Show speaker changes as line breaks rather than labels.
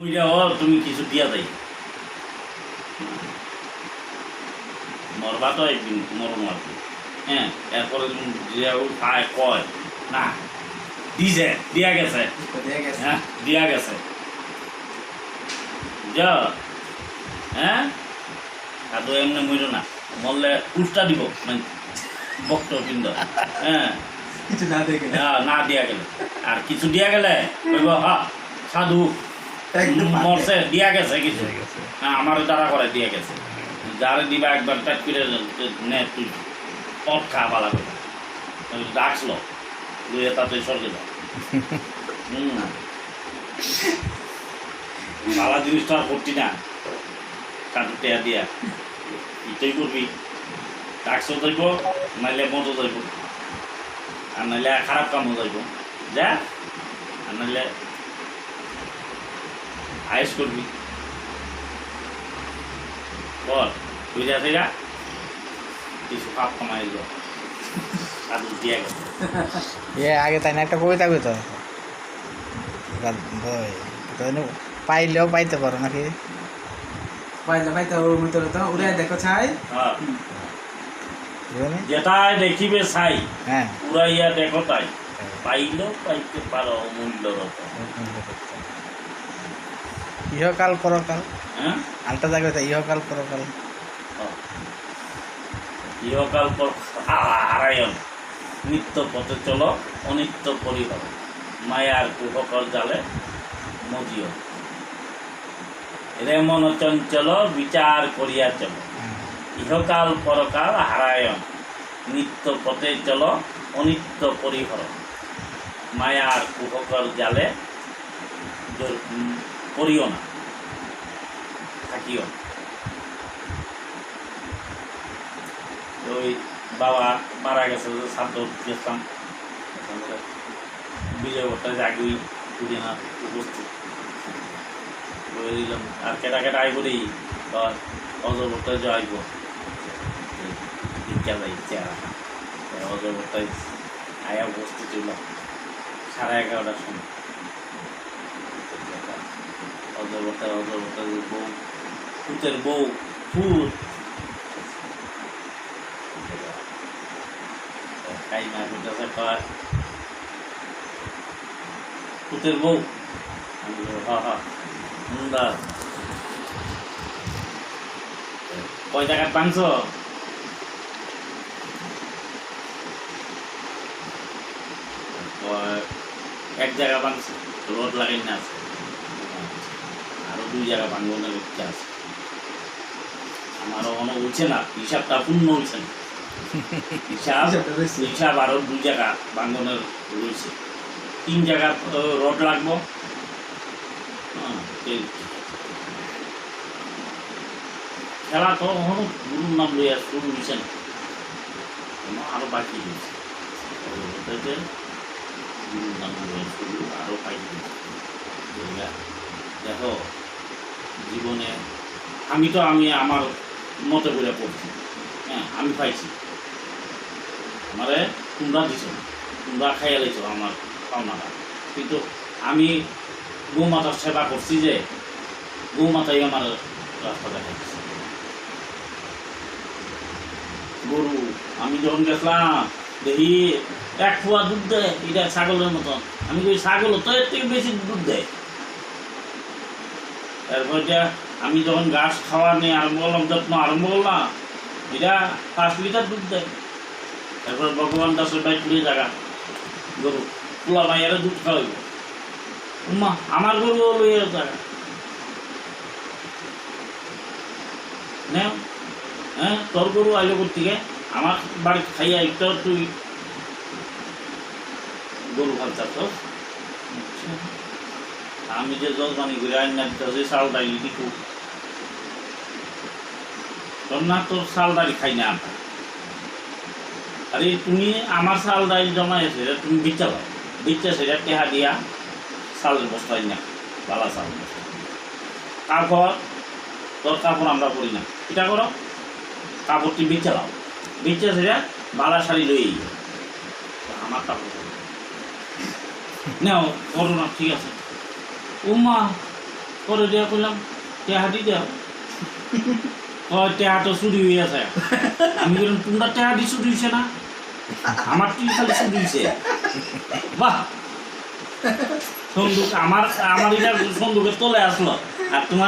তুমি কিছু দিয়া দেয় মরবা তো একদিন হ্যাঁ এরপরে তুমি খায় কয় না দিছে দিয়া গেছে। হ্যাঁ দিয়া গেছে। যা হ্যাঁ? তো এমনি মরিল না। মরলে উল্টা দিব মানে বক্ত কিন্তু হ্যাঁ।
কিছু না দেখে না
না, দিয়া গেলে। আর কিছু দিয়া গেলে সাধু মরছে দিয়া গেছে কিছু।
হয়ে গেছে।
হ্যাঁ আমার দ্বারা করে দিয়া গেছে। যারে দিবা একবার টাচ করে নে তুই পথ খা পালা করে। ডাকছিল তুই তাতে সরকে যা। হুম। ভালো জিনিসটা আর করছি না। কাটু টেয়া দিয়া। ইটাই করবি। ডাকসও যাইব নাইলে মতো যাইব। আর নাইলে খারাপ কামও যাইব। যা। আর নাইলে আয়েস করবি। বল বুঝা যা কিছু পাপ কামাই দিল আর
এ আগে তাই না একটা কবিতা কইতো? পাইলেও পাইতে পারো নাকি?
পাইলে পাইতে ওর ভিতরে তো। উড়ে দেখো ছাই।
হ্যাঁ।
বুঝলি?
দেখিবে চাই
হ্যাঁ।
উড়াইয়া দেখো তাই। পাইলেও পাইতে পারো অমূল্য রতন।
ইহকাল পরকাল।
হ্যাঁ?
আলটা জায়গা হইতো ইহকাল পরকাল।
ইহকাল পর হারায়ন নিত্য পথে চল অনিত্য পরিহর মায়ার কুহকর জালে মজিও। রে মন চঞ্চল বিচার করিয়া চলো। ইহকাল পরকাল হারায়ন নিত্য পথে চল অনিত্য পরিহর মায়ার কুহকর জালে উম, না। থাকিও। ওই বাবা মারা গেছে যে ছাত্র গেছিলাম বিজয় ভট্টাচার্য জাগুই পুদিনা উপস্থিত। বলে দিলাম আর কেটা কেটা আইব রে? অজয় ভট্টাচার্য আইব? ভিক্ষা যাই চেহারা অজয় ভট্টাচার্য আয়া উপস্থিত ছিল সাড়ে এগারোটার সময়। অজয় ভট্টাচার্য অজয় ভট্টাচার্য বউ ফুতের বউ ফুট কাইমা ফুটেছে কয় ফুতের বউ আমি বললাম, হা হা সুন্দর কয় টাকার পাঁচশো কয়, এক জায়গা ভাঙছে রোড লাগাই না আছে আরও দুই জায়গা না ইচ্ছা আছে আমারও কোনো উঠছে না হিসাবটা পূর্ণ হচ্ছে না। হিসাব
হিসাবটা রয়েছে।
হিসাব আরও দুই জায়গা ভাঙনের রয়েছে। তিন জায়গা রড লাগবো? হ্যাঁ, খেলা তো এখনও গুরুর নাম লইয়া শুরু হয়েছে না। এখনও আরও বাকি রয়েছে। ওটাতে গুরুর নাম লইয়া শুরু আরও বাকি রয়েছে। দেখো জীবনে, আমি তো আমি আমার মতো করে পড়ছি। হ্যাঁ আমি পাইছি। আমারে তোমরা দিছ, তোমরা খাইয়া লাইছ আমার পাওনাটা। কিন্তু আমি গৌমাতার সেবা করছি যে গৌমাতাই আমার রাস্তা দেখাইছে গরু, আমি যখন গেছিলাম, দেখি এক পোয়া দুধ দেয়, এটা ছাগলের মতন। আমি কই, ছাগল তো এর থেকে বেশি দুধ দেয়? তারপর যে, আমি যখন গাছ খাওয়া নিয়ে আরম্ভ করলাম, যত্ন আরম্ভ করলাম, এটা পাঁচ লিটার দুধ দেয়। তারপর ভগবান দাসের ভাই কুড়ি জায়গা গরু, পোলা মাইয়ারা দুধ খাওয়াইব উম্মা, আমার গরু লইয়া জায়গা নেও হ্যাঁ তোর গরু আইলো থেকে আমার বাড়ি খাইয়া একটু তুই। গরু ভালো খালতা তো আমি যে জলপানি করে আইন দিতে চাল ডালি দিকু তোর না তোর চাল ডালি খাই না আরে তুমি আমার চাল ডাল জমা আছে তুমি বিচ্ছা পাও বিচ্ছা সেটা টেহা দিয়া চালের বস্তায় না, বালা চাল বস্তা। কাপড় তোর কাপড় আমরা করি না। এটা করো, কাপড়টি বিচ্ছা লাও বিচ্ছা সেটা বালা শাড়ি লই আমার কাপড়। নাও করো না ঠিক আছে। উমা পরে দিয়া করলাম টেহাটি দেও ও তো চুরি হয়ে আছে। আমি বললাম তোমরা টেহাটি চুরি হয়েছে না? আমার তুই খালি চুরি হয়েছে বাহ! সন্দুক আমার আমার এটা সন্দুকের তলে আসলো। আর তোমার